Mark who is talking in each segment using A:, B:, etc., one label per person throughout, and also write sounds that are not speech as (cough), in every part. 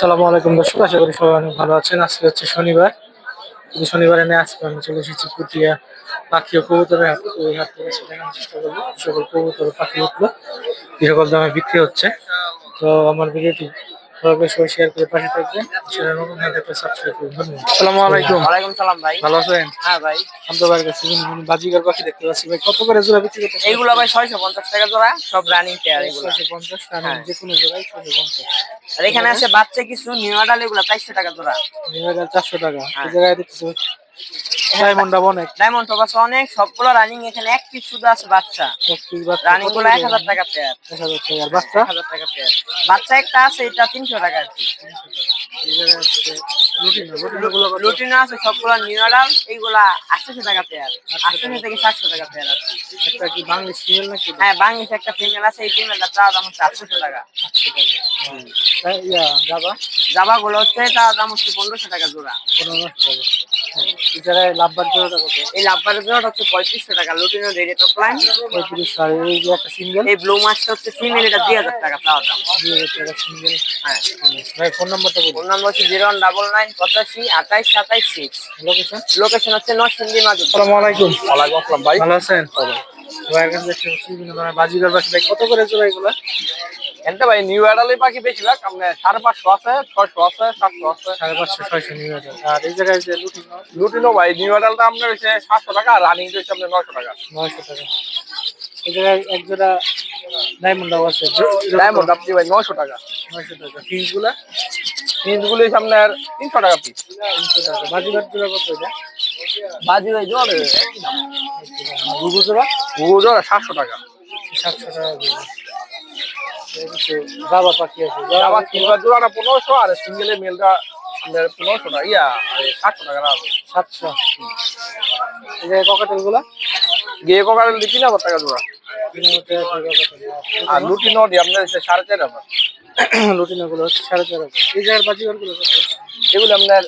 A: আসসালামু আলাইকুম দর্শক আশা করি সবাই অনেক ভালো আছেন। আজকে হচ্ছে শনিবার। শনিবারে নিয়ে আজকে আমি চলে এসেছি পুটিয়া পাখি ও কবুতরের হাট তো এই হাট থেকে দেখানোর চেষ্টা করব। সকল কবুতর পাখি উঠল। কি সকল দামে বিক্রি হচ্ছে। তো আমার ভিডিওটি ভালো সবাই শেয়ার করে পাশে থাকবেন। সেটা নতুন হাতে একটা সাবস্ক্রাইব করুন। ধন্যবাদ। আসসালামু আলাইকুম।
B: ওয়ালাইকুম সালাম ভাই।
A: ভালো আছেন?
B: হ্যাঁ ভাই।
A: আমাদের বাড়ির কাছে বিভিন্ন পাখি দেখতে পাচ্ছি ভাই। কত করে জোড়া বিক্রি করতে
B: এইগুলো ভাই ছয়শো পঞ্চাশ টাকা জোড়া সব রানিং পেয়ার এগুলো।
A: ছয়শো পঞ্চাশ টাকা। যে কোনো জোড়াই ছয়শো পঞ্চাশ।
B: আর এখানে আছে বাচ্চা কিছু নিউ আডাল এগুলো চারশো টাকা জোড়া।
A: হাজার চারশো টাকা।
B: হ্যাঁ।
A: এই জায়গায় দেখছি ডায়মন্ড অনেক।
B: ডায়মন্ড টপ আছে অনেক সবগুলো রানিং এখানে এক পিস শুধু আছে বাচ্চা।
A: এক piece বাচ্চা রানিংগুলো
B: এক হাজার টাকা পেয়ার
A: এক হাজার টাকা। বাচ্চা?
B: হাজার টাকা পেয়ার বাচ্চা একটা আছে এটা তিনশো টাকা আর কি।
A: লুটিনো,
B: আছে সবগুলো নিউ এইগুলা আটশো টাকা পেয়ার আটশো থেকে সাতশো টাকা পেয়ার আর কি।
A: একটা কি বাংলিশ ফিমেল নাকি?
B: হ্যাঁ বাংলিশ একটা ফিমেল আছে এই ফিমেলটা চা দাম হচ্ছে আটশো টাকা।
A: যাবা
B: জামা গুলো হচ্ছে চা দাম হচ্ছে পনেরোশো টাকা জোড়া।
A: পনেরোশো টাকা। লাভবার জোড়াটা কত?
B: এই লাভবারের জোড়াটা হচ্ছে পঁয়ত্রিশশো টাকা লুটিনো অফ লাইন
A: পঁয়ত্রিশ আর এই যে একটা সিঙ্গেল
B: এই ব্লু মাছটা হচ্ছে ফিমেল এটা দুই হাজার টাকা চাওয়া দাম।
A: দুই হাজার টাকা সিঙ্গেল
B: হ্যাঁ।
A: ভাই ফোন নাম্বারটা
B: ফোন নাম্বার হচ্ছে জিরো ওয়ান ডাবল নাইন পঁচাশি আঠাইশ সাতাইশ সিক্স
A: লোকেশন
B: লোকেশন হচ্ছে নরসিংদী মাঝে
A: আসসালামু আলাইকুম।
B: ওয়ালাইকুম আসসালাম ভাই।
A: ভালো আছেন? ভাইয়ের কাছে দেখতে বিভিন্ন ধরনের বাজিগার পাখি ভাই কত করে জোড়া এগুলা?
B: এনতে ভাই নিউ অ্যাডালি পাখি বেশিরভাগ আপনার সাড়ে পাঁচশো আছে ছয়শো আছে সাতশো আছে।
A: সাড়ে পাঁচশো ছয়শো যাবে আর এই জায়গায় যে লুটিনো?
B: লুটিনো ভাই নিউ অ্যাডালটা আপনার হচ্ছে সাতশো টাকা আর রানিং হচ্ছে আপনার নয়শো টাকা।
A: নয়শো টাকা। এই জায়গায় এক জোড়া ডায়মন্ড আছে।
B: ডায়মন্ড আপনি ভাই নয়শো টাকা।
A: নয়শো টাকা। ফিসগুলা
B: পিসগুলো হচ্ছে আপনার তিনশো টাকা পিস
A: তিনশো টাকা। বাজিঘাট জোড়া কত এটা?
B: বাজি ভাই জোর
A: গুগু জোড়া?
B: জোড়া সাতশো টাকা।
A: সাতশো টাকা জোড়া। কিছু বাবা পাখি আছে।
B: আবার তিনবার জোড়াটা পনেরোশো আর সিঙ্গেলের মেলটা আপনার পনেরোশো টাকা ইয়া আর সাতশো টাকা
A: সাতশো।
B: গিয়ে টাকা জোড়া। আর নদী আপনার সাড়ে চার হাজার। (coughs)
A: লুটিনওগুলো হচ্ছে সাড়ে চার হাজার। এই জায়গার
B: এগুলি আপনার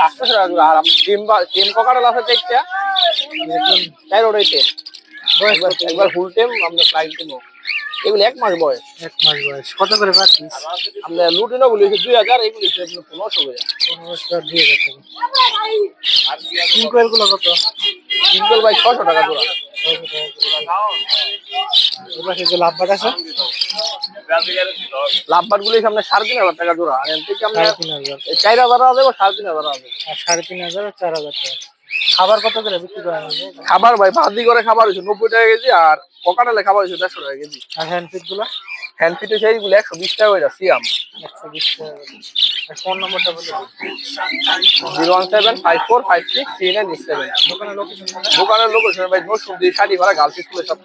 B: সাতশো টাকা জোড়া। আর টিম আছে চেকটা তাই ওটাই টেম একবার একবার ফুল টেম আপনার ফ্লাইট টেমও এগুলি এক মাস বয়স।
A: এক মাস বয়স। কত করে
B: আপনার লুটিনো হচ্ছে দুই হাজার এগুলি পনেরোশো করে।
A: পনেরোশো দুই হাজার টাকা গুলো কত?
B: সিঙ্গেল বাই ছশো টাকা জোড়া।
A: লাভবাট আছে?
B: লাভবার গুলি সামনে সাড়ে তিন হাজার টাকা জোড়া। আর এর থেকে চার হাজার আছে সাড়ে তিন হাজার আছে।
A: সাড়ে তিন হাজার চার হাজার টাকা। খাবার কত করে বিক্রি করা
B: খাবার ভাই ভাজি করে খাবার হয়েছে নব্বই টাকা কেজি আর পকাটালে খাবার হয়েছে দেড়শো টাকা কেজি।
A: আর হ্যান্ড ফিটগুলো?
B: হ্যান্ড ফিটে একশো বিশ টাকা হয়ে যাচ্ছে সিয়াম।
A: একশো বিশ টাকা ফোন নম্বরটা বলে
B: zero one seven five four five six three nine seven.
A: দোকানের লোকেশন
B: দোকানের লোকেশন ভাই নসুম দিয়ে শাড়ি ভাড়া গার্লস স্কুলের সাথে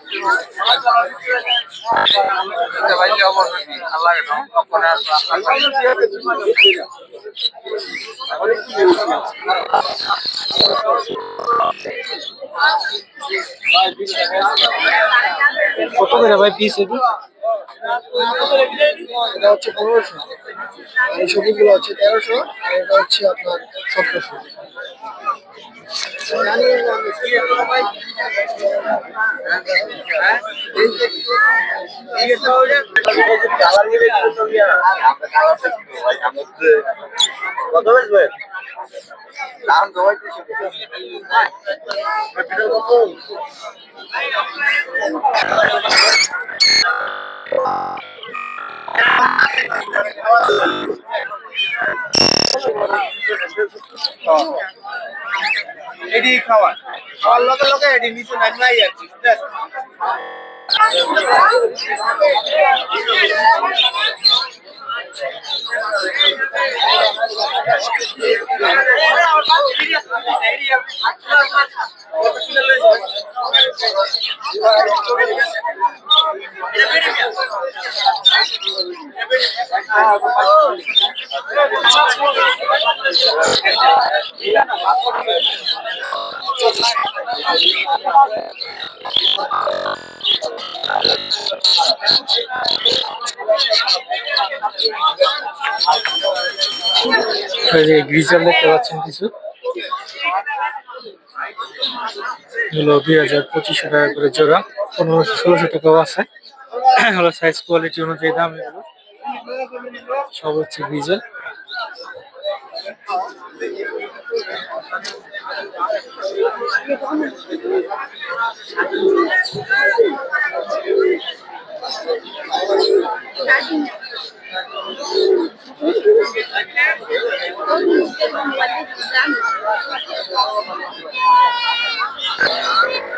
A: কত করে ভাই পিস এটি
C: হচ্ছে পনেরোশো। এই সবজিগুলো হচ্ছে তেরোশো আর এটা হচ্ছে আপনার সতেরোশো।
B: কত বেচবেন দাম সবাই এডি খাওয়া। খাওয়ার লগে লগে এডি নিচে নামাই আর কি
A: এই যে গ্রিজাল দেখতে পাচ্ছেন কিছু? এগুলো দুই হাজার পঁচিশশো টাকা করে জোড়া। পনেরোশো, ষোলোশো টাকাও আছে। হলো সাইজ কোয়ালিটি অনুযায়ী দাম এগুলো। সব হচ্ছে গ্রিজাল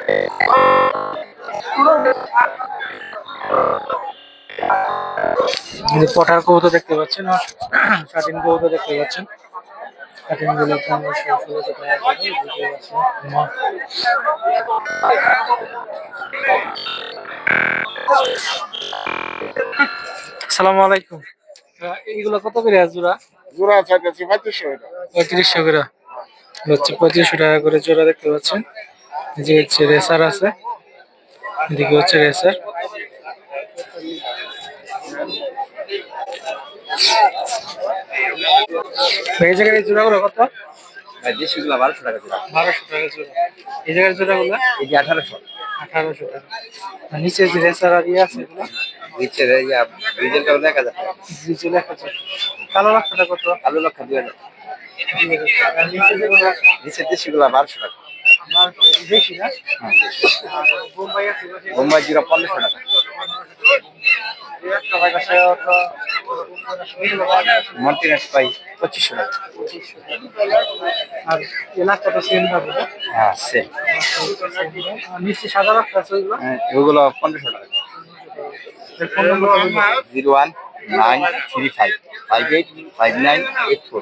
A: এই পটার কৌতো দেখতে পাচ্ছেন আর শাটিন কৌতো দেখতে পাচ্ছেন। আলাইকুম। এইগুলো কত করে জোড়া?
C: জোড়া চাইতেছি পঁয়ত্রিশশো
A: করে। হচ্ছে পঁয়ত্রিশশো টাকা করে জোড়া দেখতে পাচ্ছেন। যে হচ্ছে রেসার আছে এদিকে হচ্ছে রেসার। এই জায়গায় এই জোড়াগুলো কত?
B: দেশিগুলা বারোশো টাকা দিলাম
A: বারোশো টাকা জোড়া এই জায়গার জোড়াগুলো
B: এই যে আঠারোশো।
A: আঠারোশো টাকা। নিচে যে রেসার আর ইয়ে আছে এগুলো?
B: দিচ্ছে রিজেন্টটা হলো এক হাজার
A: নিচে লেখা আছে কালো রাস্তাটা কত?
B: আলু লক্ষ দুই হাজার।
A: নিচে
B: নিচে দেশিগুলা বারোশো টাকা।
A: আর বোম্বাই
B: জিরো পনেরোশো টাকা। মন্টিনেস পাই পঁচিশশো টাকা
A: আর এলাকা তো সেম পাবে?
B: হ্যাঁ সেম
A: আর নিচে সাদা রাস্তা আছে ওইগুলো?
B: এগুলো পনেরোশো টাকা।
A: Phone number
B: zero one nine three five five eight five nine eight four.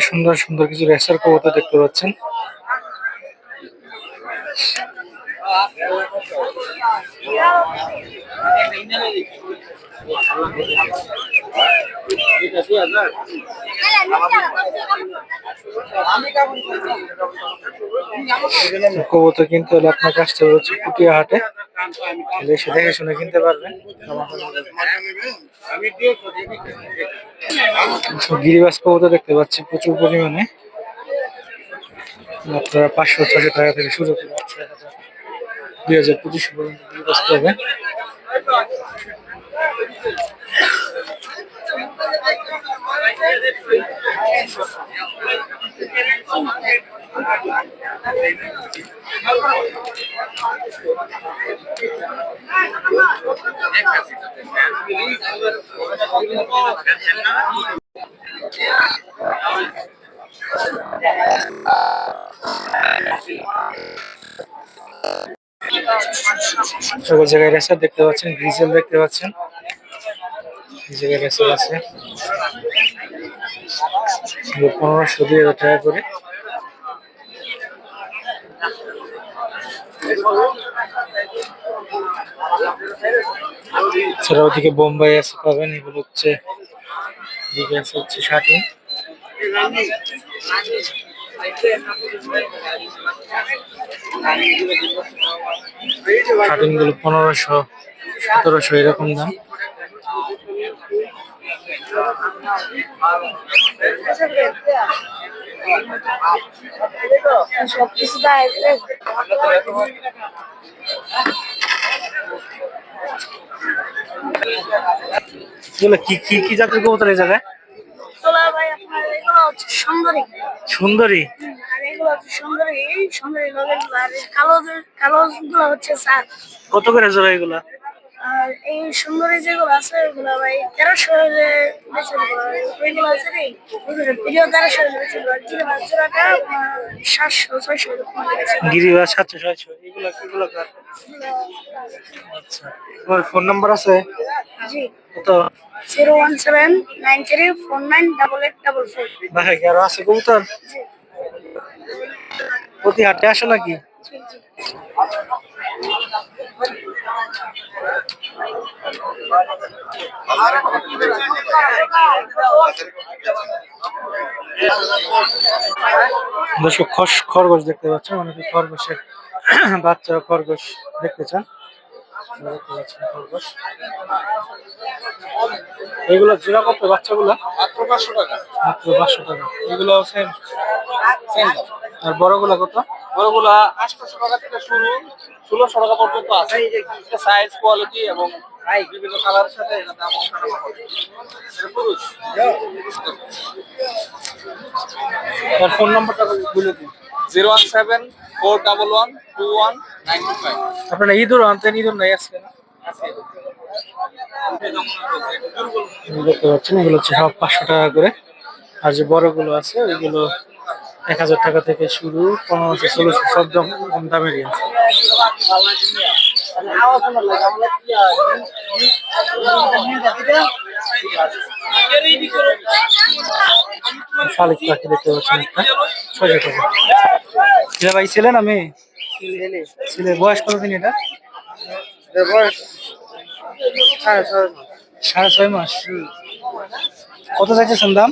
A: সুন্দর সুন্দর কিছু রেসার কবুতর দেখতে পাচ্ছেন। কবুতর কিনতে আপনাকে আসতে হচ্ছে পুটিয়া হাটে। এসে দেখে শুনে কিনতে পারবেন গিরিবাস কবুতর দেখতে পাচ্ছি প্রচুর পরিমাণে। আপনারা পাঁচশো ছশো টাকা থেকে শুরু করে দুই হাজার পঁচিশশো পর্যন্ত গিরিবাস পাবেন সকল জায়গায় রেসার দেখতে পাচ্ছেন গ্রিজেল দেখতে পাচ্ছেন। জায়গায় রেসার আছে। পনেরোশো হাজার টাকা করে। এছাড়া ওদিকে বোম্বাই আছে, পাবেন। এগুলো হচ্ছে এদিকে আছে হচ্ছে শাটিন কাটিংগুলো পনেরোশো, সতেরোশো এরকম দাম।
D: সব কিছু দেয়
A: এগুলো কি কি কি জাতের কবুতর এই জায়গায়?
D: সুন্দরী।
A: সুন্দরী?
D: কালো কালো হচ্ছে
A: কত করে জোড়া এগুলা?
D: আর এই সুন্দরী যেগুলো আছে ওগুলো ভাই তেরোশো হলে বেশি দেবো। আর ওইগুলো আছে রে ভিডিও তেরোশো বেশি দেবো। আর জিরো মাছ জোড়াটা সাতশো ছয়শো।
A: গিরিবা সাতশো ছয়শো এগুলো এগুলো আচ্ছা তোমার ফোন নাম্বার আছে?
D: জি।
A: কত?
D: Zero one seven nine three four nine double eight double four.
A: কি আরও আছে কবুতর? প্রতি হাটে আসো নাকি?
D: জি জি।
A: দর্শক খস- খরগোশ দেখতে পাচ্ছেন। অনেকে খরগোশের বাচ্চা খরগোশ দেখতে চান। খরগোশ। এগুলো জোড়া কত বাচ্চাগুলো?
B: মাত্র পাঁচশো টাকা।
A: মাত্র পাঁচশো টাকা। এগুলো সেম আর বড়গুলো কত?
B: বড়গুলা আটশোশো টাকা থেকে শুরু ষোলোশো টাকা পর্যন্ত আছে। সাইজ কোয়ালিটি এবং বিভিন্ন কালারের সাথে এটা দাম ওঠানামা করে। এটা পুরুষ।
A: তার ফোন নাম্বারটা বলে দিন।
B: Zero one seven four double one two one nine two five.
A: আপনারা ইঁদুর আনতেন ইঁদুর নাই আজকে দেখতে পাচ্ছেন এগুলো হচ্ছে সব পাঁচশো টাকা করে। আর যে বড়গুলো আছে ওইগুলো এক হাজার টাকা থেকে শুরু পনেরোশো ষোলোশো সব কম দামেরই আছে শালিক পাখি দেখতে পাচ্ছেন একটা ছয়শো টাকা। এটা ভাই ছেলে বয়স কতদিন এটা
C: বয়স সাড়ে ছয়
A: সাড়ে ছয় মাস। কত চাইছেন দাম?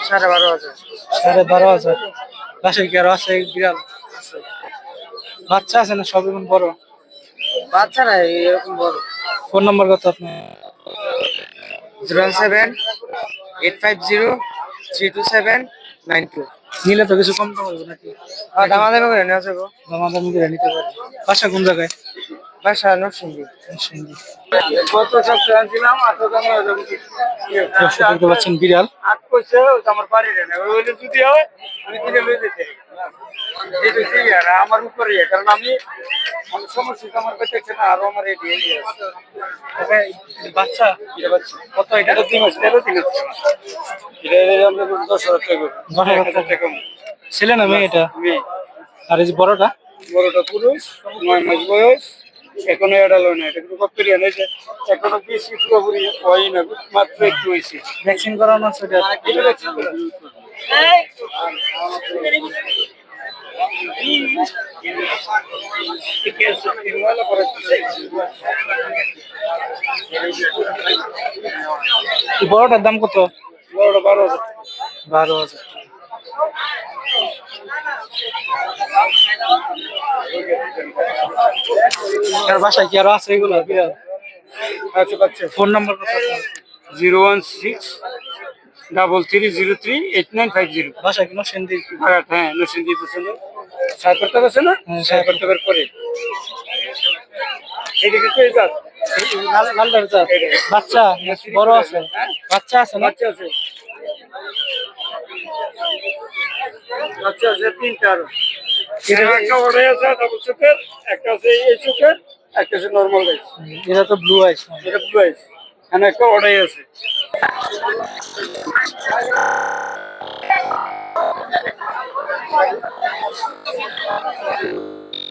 C: সাড়ে বারো হাজার।
A: সাড়ে বারো হাজার। বাসায় কি আরও আছে? বিড়াল বাচ্চা আছে না সব এখন বড়?
C: বাচ্চা নাই এরকম বড়।
A: ফোন নম্বর কত আপনি
C: zero seven eight five zero three two seven nine two.
A: নিলে তো কিছু কম দাম হবে নাকি?
C: আর দামা দামি করে নেওয়া যাব।
A: দামাদামি করে নিতে পারি বাসা কোন জায়গায়?
C: বাসা নরসিংদী।
A: নরসিংদী।
C: গত সপ্তাহে আনছিলাম দাম
A: দেখতে পাচ্ছেন বিড়াল।
C: আট আমার বাড়ির না। যদি হয় আমি কিনে লই যেতে যেটা ঠিক আছে আমার উপরে কারণ আমি আমি সমস্যা আমার না আরও আমার এটি
A: তবে বাচ্চা।
C: কত এটা? তো তিন মাস তিন মাস এটা এটা আমরা দশ হাজার টাকা।
A: দশ হাজার
C: টাকা
A: ছেলে না মেয়ে এটা?
C: মেয়ে।
A: আর এই বড়টা?
C: বড়টা পুরুষ নয় মাস বয়স। এখনও এডালো না এটা কিন্তু কত করে এনেছে এখনও বেশি পুরোপুরি হয় না মাত্র একটু হয়েছে।
A: ভ্যাকসিন করানো আছে এটা
C: এটা
A: এই বড়টার দাম কত?
C: বড়টা বারো হাজার।
A: বারো হাজার। আর বাসায় কি আরও আছে এগুলো?
C: আচ্ছা পাচ্ছে
A: phone number?
C: Zero one six double three zero three eight nine five zero.
A: বাসায় কোনো সেন্দি
C: ভাড়াট হ্যাঁ নরসিংদী পছন্দ। করতে পারছে না?
A: হ্যাঁ,
C: সাত করতে পরে। এইদিকে তো এই জাত
A: লালটার চার বাচ্চা বড় আছে। বাচ্চা আছে
C: বাচ্চা আছে। আচ্ছা যে তিনটা আরও। হ্যাঁ, একটা ওড়ে আছে ডাবল চোখের একটা আছে এই চোখের একটা আছে নর্মাল আইস
A: এটা তো ব্লু আইস
C: এটা ব্লু আইস এখানে একটা ওড়ে আছে।